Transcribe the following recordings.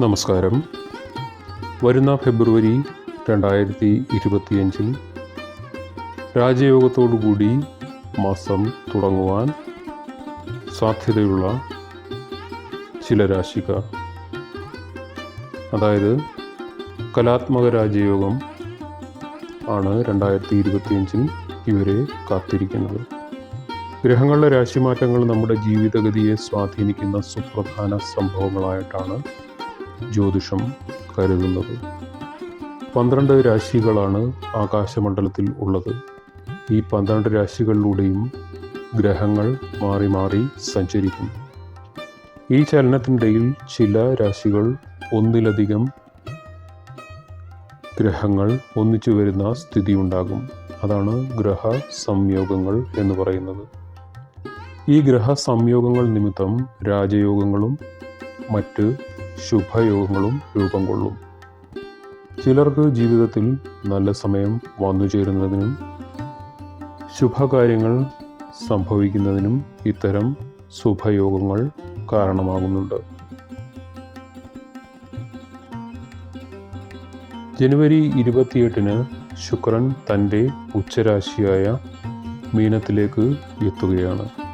നമസ്കാരം. വരുന്ന ഫെബ്രുവരി രണ്ടായിരത്തി ഇരുപത്തിയഞ്ചിൽ രാജയോഗത്തോടുകൂടി മാസം തുടങ്ങുവാൻ സാധ്യതയുള്ള ചില രാശിക്കാർ. അതായത് കലാത്മക രാജയോഗം ആണ് രണ്ടായിരത്തി ഇരുപത്തിയഞ്ചിൽ ഇവരെ കാത്തിരിക്കുന്നത്. ഗ്രഹങ്ങളുടെ രാശിമാറ്റങ്ങൾ നമ്മുടെ ജീവിതഗതിയെ സ്വാധീനിക്കുന്ന സുപ്രധാന സംഭവങ്ങളായിട്ടാണ് ജ്യോതിഷം കരുതുന്നത്. പന്ത്രണ്ട് രാശികളാണ് ആകാശമണ്ഡലത്തിൽ ഉള്ളത്. ഈ പന്ത്രണ്ട് രാശികളിലൂടെയും ഗ്രഹങ്ങൾ മാറി മാറി സഞ്ചരിക്കും. ഈ ചലനത്തിനിടയിൽ ചില രാശികൾ ഒന്നിലധികം ഗ്രഹങ്ങൾ ഒന്നിച്ചു വരുന്ന സ്ഥിതി ഉണ്ടാകും അതാണ് ഗ്രഹ സംയോഗങ്ങൾ എന്ന് പറയുന്നത്. ഈ ഗ്രഹ സംയോഗങ്ങൾ നിമിത്തം രാജയോഗങ്ങളും മറ്റ് ശുഭയോഗങ്ങളും രൂപം കൊള്ളും ചിലർക്ക് ജീവിതത്തിൽ നല്ല സമയം വന്നു ചേരുന്നതിനും ശുഭകാര്യങ്ങൾ സംഭവിക്കുന്നതിനും ഇത്തരം ശുഭയോഗങ്ങൾ കാരണമാകുന്നുണ്ട്. ജനുവരി ഇരുപത്തിയെട്ടിന് ശുക്രൻ തന്റെ ഉച്ചരാശിയായ മീനത്തിലേക്ക് എത്തുകയാണ്.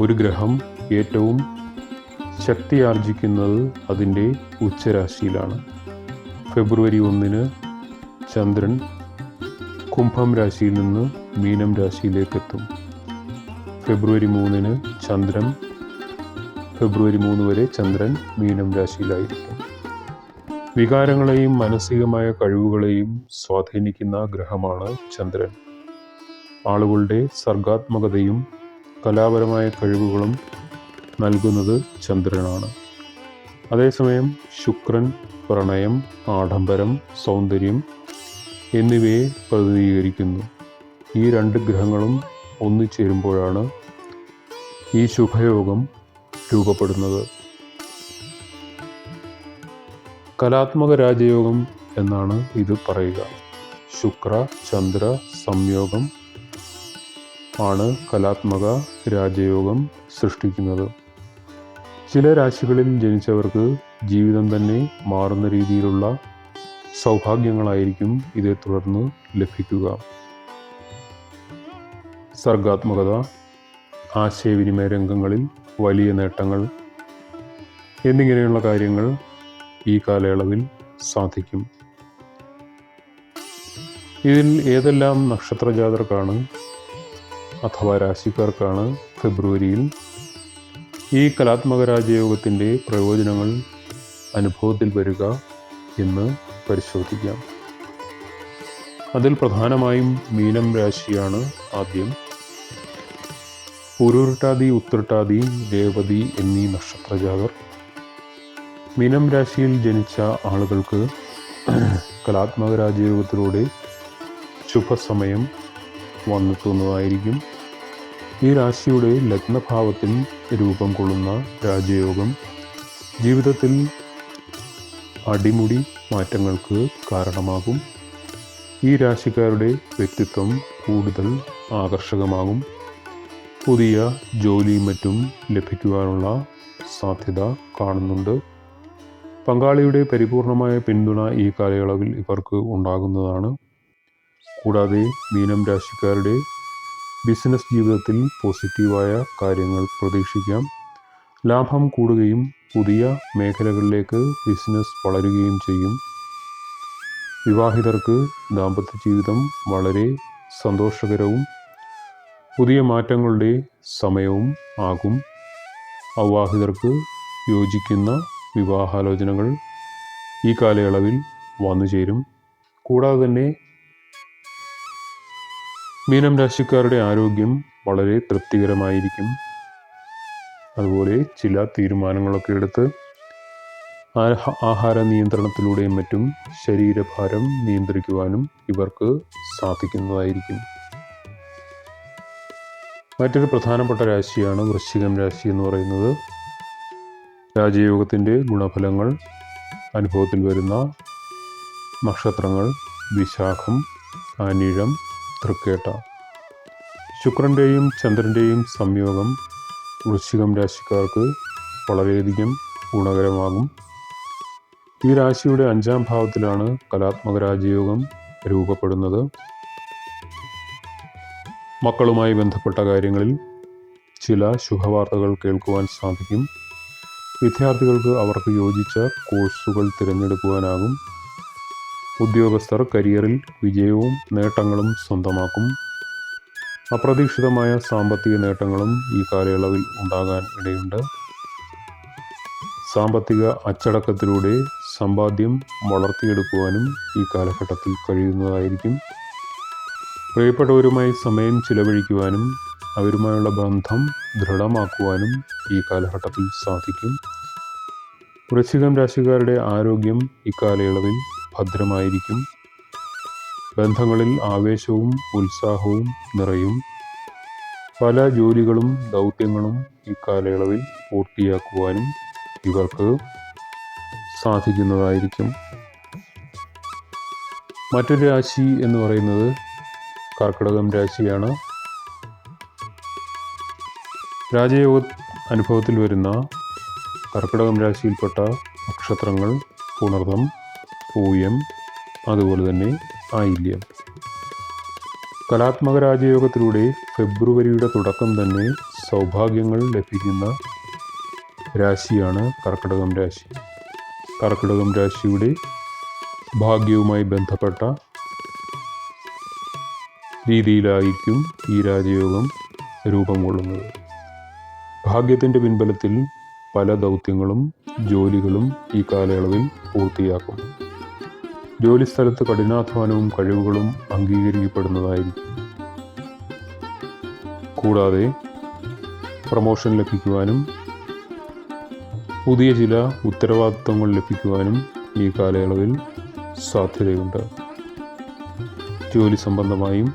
ഒരു ഗ്രഹം ഏറ്റവും ശക്തിയാർജിക്കുന്നത് അതിന്റെ ഉച്ചരാശിയിലാണ്. ഫെബ്രുവരി ഒന്നിന് ചന്ദ്രൻ കുംഭം രാശിയിൽ നിന്ന് മീനം രാശിയിലേക്ക് എത്തും ഫെബ്രുവരി മൂന്നിന് ചന്ദ്രൻ ഫെബ്രുവരി മൂന്ന് വരെ ചന്ദ്രൻ മീനം രാശിയിലായിരിക്കും. വികാരങ്ങളെയും മാനസികമായ കഴിവുകളെയും സ്വാധീനിക്കുന്ന ഗ്രഹമാണ് ചന്ദ്രൻ. ആളുകളുടെ സർഗാത്മകതയും കലാപരമായ കഴിവുകളും നൽകുന്നത് ചന്ദ്രനാണ്. അതേസമയം ശുക്രൻ പ്രണയം ആഡംബരം സൗന്ദര്യം എന്നിവയെ പ്രതിനിധീകരിക്കുന്നു. ഈ രണ്ട് ഗ്രഹങ്ങളും ഒന്നിച്ചേരുമ്പോഴാണ് ഈ ശുഭയോഗം രൂപപ്പെടുന്നത്. കലാത്മക രാജയോഗം എന്നാണ് ഇത് പറയുക. ശുക്ര ചന്ദ്ര സംയോഗം ആണ് കലാത്മക രാജയോഗം സൃഷ്ടിക്കുന്നത്. ചില രാശികളിൽ ജനിച്ചവർക്ക് ജീവിതം തന്നെ മാറുന്ന രീതിയിലുള്ള സൗഭാഗ്യങ്ങളായിരിക്കും ഇതേ തുടർന്ന് ലഭിക്കുക. സർഗാത്മകത ആശയവിനിമയ രംഗങ്ങളിൽ വലിയ നേട്ടങ്ങൾ എന്നിങ്ങനെയുള്ള കാര്യങ്ങൾ ഈ കാലയളവിൽ സാധിക്കും. ഇതിൽ ഏതെല്ലാം നക്ഷത്രജാതർക്കാണ് അഥവാ രാശിക്കാർക്കാണ് ഫെബ്രുവരിയിൽ ഈ കലാത്മക രാജയോഗത്തിന്റെ പ്രയോജനങ്ങൾ അനുഭവത്തിൽ വരിക എന്ന് പരിശോധിക്കാം. അതിൽ പ്രധാനമായും മീനം രാശിയാണ് ആദ്യം. പൂരുരുട്ടാതി ഉത്രട്ടാതി രേവതി എന്നീ നക്ഷത്രജാതർ. മീനം രാശിയിൽ ജനിച്ച ആളുകൾക്ക് കലാത്മക രാജയോഗത്തിലൂടെ ശുഭസമയം വന്നെത്തുന്നതായിരിക്കും ഈ രാശിയുടെ ലഗ്നഭാവത്തിൽ രൂപം കൊള്ളുന്ന രാജയോഗം. ജീവിതത്തിൽ അടിമുടി മാറ്റങ്ങൾക്ക് കാരണമാകും. ഈ രാശിക്കാരുടെ വ്യക്തിത്വം കൂടുതൽ ആകർഷകമാകും. പുതിയ ജോലിയും മറ്റും ലഭിക്കുവാനുള്ള സാധ്യത കാണുന്നുണ്ട്. പങ്കാളിയുടെ പരിപൂർണമായ പിന്തുണ ഈ കാലയളവിൽ ഇവർക്ക് ഉണ്ടാകുന്നതാണ്. കൂടാതെ മീനം രാശിക്കാരുടെ ബിസിനസ് ജീവിതത്തിൽ പോസിറ്റീവായ കാര്യങ്ങൾ പ്രതീക്ഷിക്കാം. ലാഭം കൂടുകയും പുതിയ മേഖലകളിലേക്ക് ബിസിനസ് വളരുകയും ചെയ്യും. വിവാഹിതർക്ക് ദാമ്പത്യ ജീവിതം വളരെ സന്തോഷകരവും പുതിയ മാറ്റങ്ങളുടെ സമയവും ആകും. അവിവാഹിതർക്ക് യോജിക്കുന്ന വിവാഹാലോചനകൾ ഈ കാലയളവിൽ വന്നു ചേരും കൂടാതെ തന്നെ മീനം രാശിക്കാരുടെ ആരോഗ്യം വളരെ തൃപ്തികരമായിരിക്കും. അതുപോലെ ചില തീരുമാനങ്ങളൊക്കെ എടുത്ത് ആഹാര നിയന്ത്രണത്തിലൂടെയും മറ്റും ശരീരഭാരം നിയന്ത്രിക്കുവാനും ഇവർക്ക് സാധിക്കുന്നതായിരിക്കും. മറ്റൊരു പ്രധാനപ്പെട്ട രാശിയാണ് വൃശ്ചികം രാശി എന്ന് പറയുന്നത്. രാജയോഗത്തിന്റെ ഗുണഫലങ്ങൾ അനുഭവത്തിൽ വരുന്ന നക്ഷത്രങ്ങൾ വിശാഖം അനിഴം തൃക്കേട്ട ശുക്രന്റെയും ചന്ദ്രന്റെയും സംയോഗം വൃശ്ചികം രാശിക്കാർക്ക് വളരെയധികം ഗുണകരമാകും. ഈ രാശിയുടെ അഞ്ചാം ഭാവത്തിലാണ് കലാത്മക രാജയോഗം രൂപപ്പെടുന്നത്. മക്കളുമായി ബന്ധപ്പെട്ട കാര്യങ്ങളിൽ ചില ശുഭവാർത്തകൾ കേൾക്കുവാൻ സാധിക്കും. വിദ്യാർത്ഥികൾക്ക് അവർക്ക് യോജിച്ച കോഴ്സുകൾ തിരഞ്ഞെടുക്കുവാനാകും. ഉദ്യോഗസ്ഥർ കരിയറിൽ വിജയവും നേട്ടങ്ങളും സ്വന്തമാക്കും. അപ്രതീക്ഷിതമായ സാമ്പത്തിക നേട്ടങ്ങളും ഈ കാലയളവിൽ ഉണ്ടാകാൻ ഇടയുണ്ട്. സാമ്പത്തിക അച്ചടക്കത്തിലൂടെ സമ്പാദ്യം വളർത്തിയെടുക്കുവാനും ഈ കാലഘട്ടത്തിൽ കഴിയുന്നതായിരിക്കും. പ്രിയപ്പെട്ടവരുമായി സമയം ചിലവഴിക്കുവാനും അവരുമായുള്ള ബന്ധം ദൃഢമാക്കുവാനും ഈ കാലഘട്ടത്തിൽ സാധിക്കും. വൃശ്ചികം രാശിക്കാരുടെ ആരോഗ്യം ഇക്കാലയളവിൽ ഭദ്രമായിരിക്കും. ബന്ധങ്ങളിൽ ആവേശവും ഉത്സാഹവും നിറയും. പല ജോലികളും ദൗത്യങ്ങളും ഈ കാലയളവിൽ പൂർത്തിയാക്കുവാനും ഇവർക്ക് സാധിക്കുന്നതായിരിക്കും. മറ്റൊരു രാശി എന്ന് പറയുന്നത് കർക്കിടകം രാശിയാണ്. രാജയോഗ അനുഭവത്തിൽ വരുന്ന കർക്കിടകം രാശിയിൽപ്പെട്ട നക്ഷത്രങ്ങൾ പുണർതം പൂയം അതുപോലെ തന്നെ ആയില്യം കലാത്മക രാജയോഗത്തിലൂടെ ഫെബ്രുവരിയുടെ തുടക്കം തന്നെ സൗഭാഗ്യങ്ങൾ ലഭിക്കുന്ന രാശിയാണ് കർക്കിടകം രാശി. കർക്കിടകം രാശിയുടെ ഭാഗ്യവുമായി ബന്ധപ്പെട്ട രീതിയിലായിരിക്കും ഈ രാജയോഗം രൂപം കൊള്ളുന്നത്. ഭാഗ്യത്തിന്റെ പിൻബലത്തിൽ പല ദൗത്യങ്ങളും ജോലികളും ഈ കാലയളവിൽ പൂർത്തിയാക്കും ജോലിസ്ഥലത്ത് കഠിനാധ്വാനവും കഴിവുകളും അംഗീകരിക്കപ്പെടുന്നതായിരിക്കും. കൂടാതെ പ്രമോഷൻ ലഭിക്കുവാനും പുതിയ ചില ഉത്തരവാദിത്തങ്ങൾ ലഭിക്കുവാനും ഈ കാലയളവിൽ സാധ്യതയുണ്ട്. ജോലി സംബന്ധമായും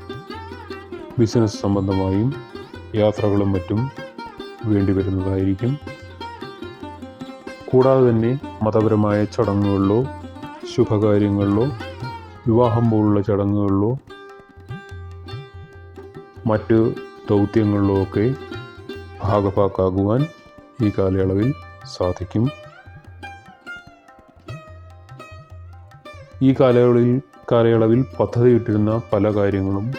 ബിസിനസ് സംബന്ധമായും യാത്രകളും മറ്റും വേണ്ടി വരുന്നതായിരിക്കും കൂടാതെ തന്നെ മതപരമായ ചടങ്ങുകളിലോ ശുഭകാര്യങ്ങളിലോ വിവാഹം പോലുള്ള ചടങ്ങുകളിലോ മറ്റ് ദൗത്യങ്ങളിലോ ഒക്കെ ഭാഗഭാക്കാകുവാൻ ഈ കാലയളവിൽ സാധിക്കും. ഈ കാലയളവിൽ കാലയളവിൽ പദ്ധതിയിട്ടിരുന്ന പല കാര്യങ്ങളും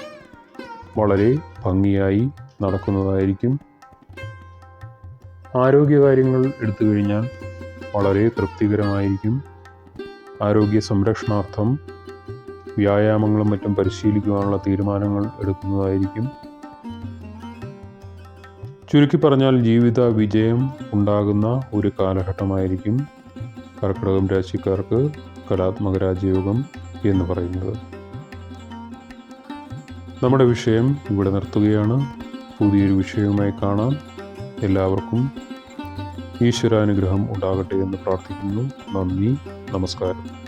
വളരെ ഭംഗിയായി നടക്കുന്നതായിരിക്കും. ആരോഗ്യകാര്യങ്ങൾ എടുത്തു കഴിഞ്ഞാൽ വളരെ തൃപ്തികരമായിരിക്കും. ആരോഗ്യ സംരക്ഷണാർത്ഥം വ്യായാമങ്ങളും മറ്റും പരിശീലിക്കുവാനുള്ള തീരുമാനങ്ങൾ എടുക്കുന്നതായിരിക്കും. ചുരുക്കി പറഞ്ഞാൽ ജീവിത വിജയം ഉണ്ടാകുന്ന ഒരു കാലഘട്ടമായിരിക്കും കർക്കിടകം രാശിക്കാർക്ക് കലാത്മക രാജയോഗം എന്ന് പറയുന്നത്. നമ്മുടെ വിഷയം ഇവിടെ നിർത്തുകയാണ്. പുതിയൊരു വിഷയവുമായി കാണാം. എല്ലാവർക്കും ഈശ്വരാനുഗ്രഹം ഉണ്ടാകട്ടെ എന്ന് പ്രാർത്ഥിക്കുന്നു. നന്ദി. നമസ്കാരം.